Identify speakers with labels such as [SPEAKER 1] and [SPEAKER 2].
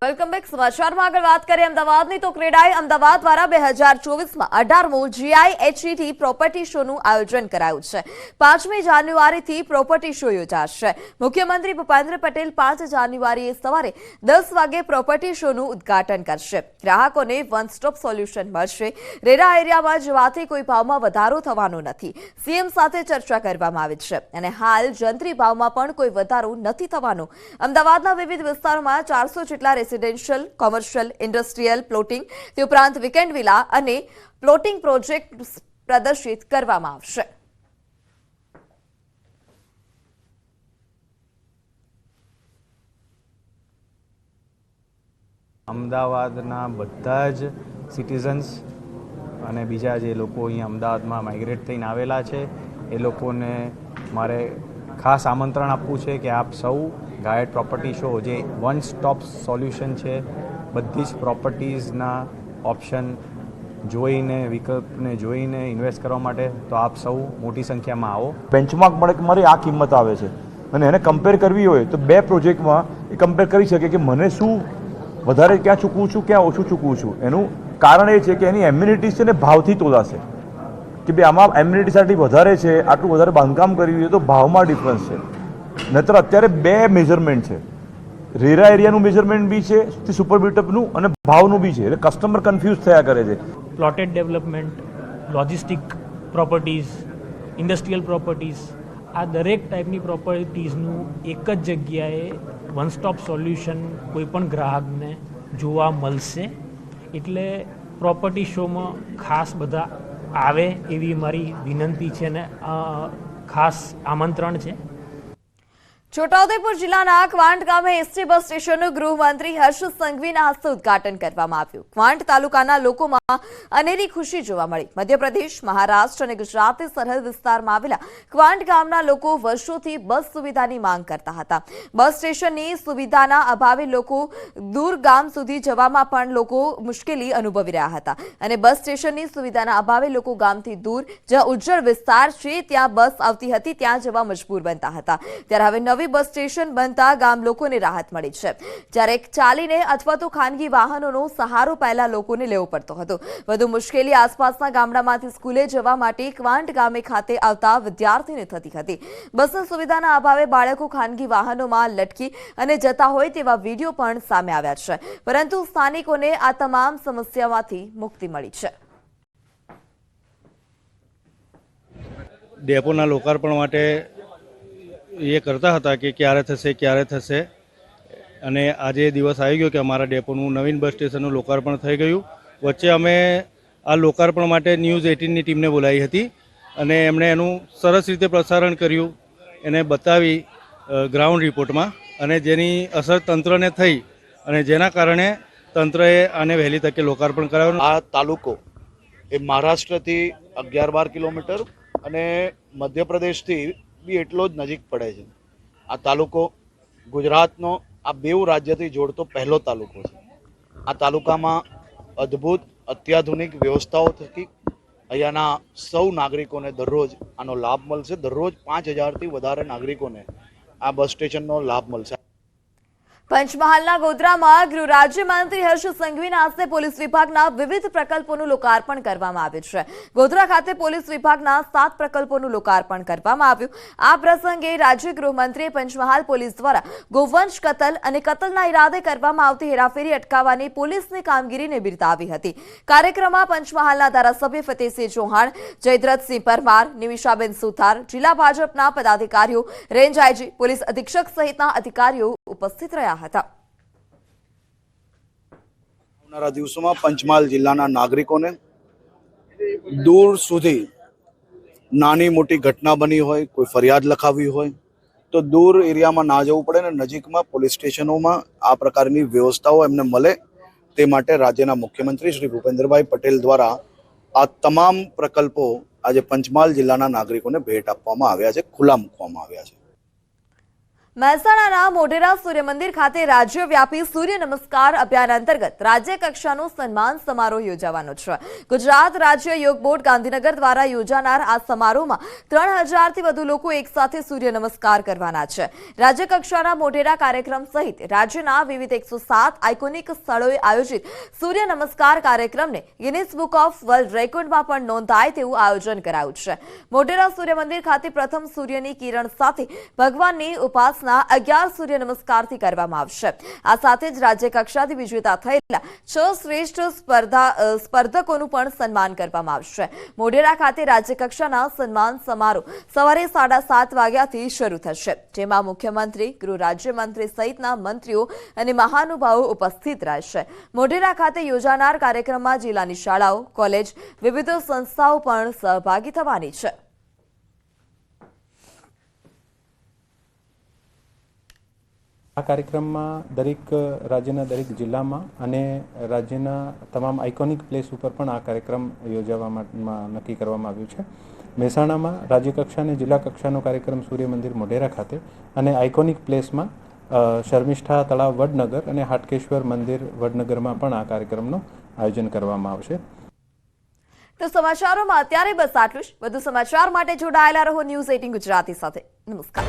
[SPEAKER 1] Welcome back સમાચારમાં આગળ વાત કરીએ અમદાવાદની. તો ક્રેડાએ અમદાવાદ દ્વારા બે હજાર ચોવીસમાં અઢારમું જીઆઈએચઈટી પ્રોપર્ટી શોનું આયોજન કરાયું છે. પાંચમી જાન્યુઆરીથી પ્રોપર્ટી શો યોજાશે. મુખ્યમંત્રી ભૂપેન્દ્ર પટેલ પાંચ જાન્યુઆરીએ સવારે દસ વાગે પ્રોપર્ટી શોનું ઉદ્ઘાટન કરશે. ગ્રાહકોને વન સ્ટોપ સોલ્યુશન મળશે. રેરા એરિયામાં જવાથી કોઈ ભાવમાં વધારો થવાનો નથી. સીએમ સાથે ચર્ચા કરવામાં આવી છે. અને હાલ જંત્રી ભાવમાં પણ કોઈ વધારો નથી થવાનો. અમદાવાદના વિવિધ વિસ્તારોમાં ચારસો જેટલા રેસિડેન્શિયલ કોમર્શિયલ ઇન્ડસ્ટ્રીયલ પ્લોટિંગ તે ઉપરાંત વીકેન્ડ વિલા અને પ્લોટિંગ પ્રોજેક્ટ પ્રદર્શિત કરવામાં આવશે.
[SPEAKER 2] અમદાવાદના બધા જ સિટીઝન્સ અને બીજા જે લોકો અહીંયા અમદાવાદમાં માઇગ્રેટ થઈને આવેલા છે, એ લોકોને મારે ખાસ આમંત્રણ આપવું છે કે આપ સૌ ગાયડ પ્રોપર્ટી શો જે વન સ્ટોપ સોલ્યુશન છે, બધી જ પ્રોપર્ટીઝના ઓપ્શન જોઈને, વિકલ્પને જોઈને ઇન્વેસ્ટ કરવા માટે, તો આપ સૌ મોટી સંખ્યામાં આવો.
[SPEAKER 3] બેન્ચમાર્ક મળે કે મારી આ કિંમત આવે છે? અને એને કમ્પેર કરવી હોય તો બે પ્રોજેક્ટમાં એ કમ્પેર કરી શકે કે મને શું વધારે ક્યાં ચૂકવું છું, ક્યાં ઓછું ચૂકવું છું. એનું કારણ એ છે કે એની એમ્યુનિટીઝ છે ને ભાવથી તોલાશે. કે ભાઈ, આમાં એમ્યુનિટી વધારે છે, આટલું વધારે બાંધકામ કર્યું છે, તો ભાવમાં ડિફરન્સ છે. નહીતર અત્યારે બે મેઝરમેન્ટ છે. રેરા એરિયાનું મેઝરમેન્ટ બી છે તે સુપર બિલ્ટઅપનું અને ભાવનું બી છે. એટલે કસ્ટમર કન્ફ્યુઝ થયા કરે છે.
[SPEAKER 4] Plotted development logistic properties industrial properties આ દરેક ટાઈપની પ્રોપર્ટીઝનું એક જ જગ્યાએ વન સ્ટોપ સોલ્યુશન કોઈપણ ગ્રાહકને જોવા મળશે. એટલે પ્રોપર્ટી શોમાં ખાસ બધા આવે એવી મારી વિનંતી છે ને ખાસ આમંત્રણ છે.
[SPEAKER 1] છોટાઉદેપુર જિલ્લાના ક્વાંટ ગામે એસટી બસ સ્ટેશનનું ગૃહમંત્રી હર્ષ સંઘવીના હસ્તે ઉદઘાટન કરવામાં આવ્યું. ક્વાંટ તાલુકાના લોકોમાં અનેરી ખુશી જોવા મળી. મધ્યપ્રદેશ, મહારાષ્ટ્ર અને ગુજરાત સરહદ વિસ્તારમાં આવેલા ક્વાંટ ગામના લોકો વર્ષોથી બસ સુવિધાની માંગ કરતા હતા. બસ સ્ટેશનની સુવિધાના અભાવે લોકો દૂર ગામ સુધી જવામાં પણ લોકો મુશ્કેલી અનુભવી રહ્યા હતા અને બસ સ્ટેશનની સુવિધાના અભાવે લોકો ગામથી દૂર, જ્યાં ઉજ્જળ વિસ્તાર છે, ત્યાં બસ આવતી હતી, ત્યાં જવા મજબૂર બનતા હતા. ત્યારે હવે નવી બસ સ્ટેશન બનતા ગામ લોકોને રાહત મળી છે. જ્યારે ચાલીને અથવા તો ખાનગી વાહનોનો સહારો પહેલા લોકોને લેવો પડતો હતો. વધુ મુશ્કેલી આસપાસના ગામડામાંથી સ્કૂલે જવા માટે ક્વાંટ ગામે ખાતે આવતા વિદ્યાર્થીને થતી હતી. બસની સુવિધાના અભાવે બાળકો ખાનગી વાહનોમાં લટકી અને જતા હોય તેવા વીડિયો પણ સામે આવ્યા છે. પરંતુ સ્થાનિકોને આ તમામ સમસ્યામાંથી મુક્તિ મળી છે.
[SPEAKER 5] ડેપોના લોકાર્પણ માટે એ કરતા હતા કે ક્યારે થશે ક્યારે થશે. અને આજે દિવસ આવી ગયો કે અમારા ડેપોનું નવીન બસ સ્ટેશનનું લોકાર્પણ થઈ ગયું. વચ્ચે અમે આ લોકાર્પણ માટે ન્યૂઝ એટીનની ટીમને બોલાવી હતી અને એમણે એનું સરસ રીતે પ્રસારણ કર્યું, એને બતાવી ગ્રાઉન્ડ રિપોર્ટમાં. અને જેની અસર તંત્રને થઈ અને જેના કારણે તંત્રએ આને વહેલી તકે લોકાર્પણ કરાવ્યું.
[SPEAKER 6] આ તાલુકો એ મહારાષ્ટ્રથી અગિયાર બાર કિલોમીટર અને મધ્યપ્રદેશથી બી એટલો જ નજીક પડે છે. આ તાલુકો ગુજરાતનો આ બેઉ રાજ્યથી જોડતો પહેલો તાલુકો છે. આ તાલુકામાં અદ્ભુત અત્યાધુનિક વ્યવસ્થાઓ થકી અહીંયાના સૌ નાગરિકોને દરરોજ આનો લાભ મળશે. દરરોજ પાંચ હજારથી વધારે નાગરિકોને આ બસ સ્ટેશનનો લાભ મળશે.
[SPEAKER 1] પંચમહાલના ગોધરામાં ગૃહ રાજ્યમંત્રી હર્ષ સંઘવીના હસ્તે પોલીસ વિભાગના વિવિધ પ્રકલ્પોનું લોકાર્પણ કરવામાં આવ્યું છે. ગોધરા ખાતે પોલીસ વિભાગના સાત પ્રકલ્પોનું લોકાર્પણ કરવામાં આવ્યું. આ પ્રસંગે રાજ્ય ગૃહમંત્રીએ પંચમહાલ પોલીસ દ્વારા ગોવંશ કતલ અને કતલના ઈરાદે કરવામાં આવતી હેરાફેરી અટકાવવાની પોલીસની કામગીરીને બિરદાવી હતી. કાર્યક્રમમાં પંચમહાલના ધારાસભ્ય ફતેહસિંહ ચૌહાણ, જયદ્રથસિંહ પરમાર, નિમિષાબેન સુથાર, જિલ્લા ભાજપના પદાધિકારીઓ, રેન્જ આઈજી, પોલીસ અધિક્ષક સહિતના અધિકારીઓ ઉપસ્થિત રહ્યા
[SPEAKER 6] આવનારા દિવસોમાં પંચમહાલ જિલ્લાના નાગરિકોને દૂર સુધી નાની મોટી ઘટના બની હોય, કોઈ ફરિયાદ લખાવી હોય, તો દૂર એરિયામાં ના જવું પડે ને નજીકમાં પોલીસ સ્ટેશનોમાં આ પ્રકારની વ્યવસ્થાઓ એમને મળે તે માટે રાજ્યના મુખ્યમંત્રી શ્રી ભૂપેન્દ્રભાઈ પટેલ દ્વારા આ તમામ પ્રકલ્પો આજે પંચમહાલ જિલ્લાના નાગરિકોને ભેટ આપવામાં આવ્યા છે, ખુલ્લા મૂકવામાં આવ્યા છે.
[SPEAKER 1] મહેસાણાના મોઢેરા સૂર્ય મંદિર ખાતે રાજ્યવ્યાપી સૂર્ય નમસ્કાર અભિયાન અંતર્ગત રાજ્ય કક્ષાનો સન્માન સમારોહ યોજાવાનો છે. ગુજરાત રાજ્ય યોગ બોર્ડ ગાંધીનગર દ્વારા યોજાનાર આ સમારોહમાં ત્રણ હજારથી વધુ લોકો એકસાથે સૂર્ય નમસ્કાર કરવાના છે. રાજ્ય કક્ષાના મોઢેરા કાર્યક્રમ સહિત રાજ્યના વિવિધ એકસો આઇકોનિક સ્થળોએ આયોજિત સૂર્ય નમસ્કાર કાર્યક્રમને ગિનિસ બુક ઓફ વર્લ્ડ રેકોર્ડમાં પણ નોંધાય તેવું આયોજન કરાયું છે. મોઢેરા સૂર્ય મંદિર ખાતે પ્રથમ સૂર્યની કિરણ સાથે ભગવાનની ઉપાસના અગિયાર સૂર્ય નમસ્કારથી કરવામાં આવશે. આ સાથે જ રાજ્ય કક્ષાથી વિજેતા થયેલા છ શ્રેષ્ઠ સ્પર્ધા સ્પર્ધકોનું પણ સન્માન કરવામાં આવશે. મોઢેરા ખાતે રાજ્ય કક્ષાના સન્માન સમારોહ સવારે સાડા સાત વાગ્યાથી શરૂ થશે. જેમાં મુખ્યમંત્રી, ગૃહ રાજ્યમંત્રી સહિતના મંત્રીઓ અને મહાનુભાવો ઉપસ્થિત રહેશે. મોઢેરા ખાતે યોજાનાર કાર્યક્રમમાં જિલ્લાની શાળાઓ, કોલેજ, વિવિધ સંસ્થાઓ પણ સહભાગી થવાની છે.
[SPEAKER 7] આ કાર્યક્રમમાં દરેક રાજ્યના દરેક જિલ્લામાં અને રાજ્યના તમામ આઇકોનિક પ્લેસ ઉપર પણ આ કાર્યક્રમ યોજાવામાં નક્કી કરવામાં આવ્યું છે. મહેસાણામાં રાજ્ય કક્ષા અને જિલ્લા કક્ષાનો કાર્યક્રમ સૂર્ય મંદિર મોઢેરા ખાતે અને આઇકોનિક પ્લેસમાં શર્મિષ્ઠા તળાવ વડનગર અને હાટકેશ્વર મંદિર વડનગરમાં પણ આ કાર્યક્રમનું આયોજન કરવામાં આવશે.
[SPEAKER 1] તો સમાચારોમાં અત્યારે બસ આટલું જ. વધુ સમાચાર માટે જોડાયેલા રહો ન્યૂઝ એટીન ગુજરાતી સાથે. નમસ્કાર.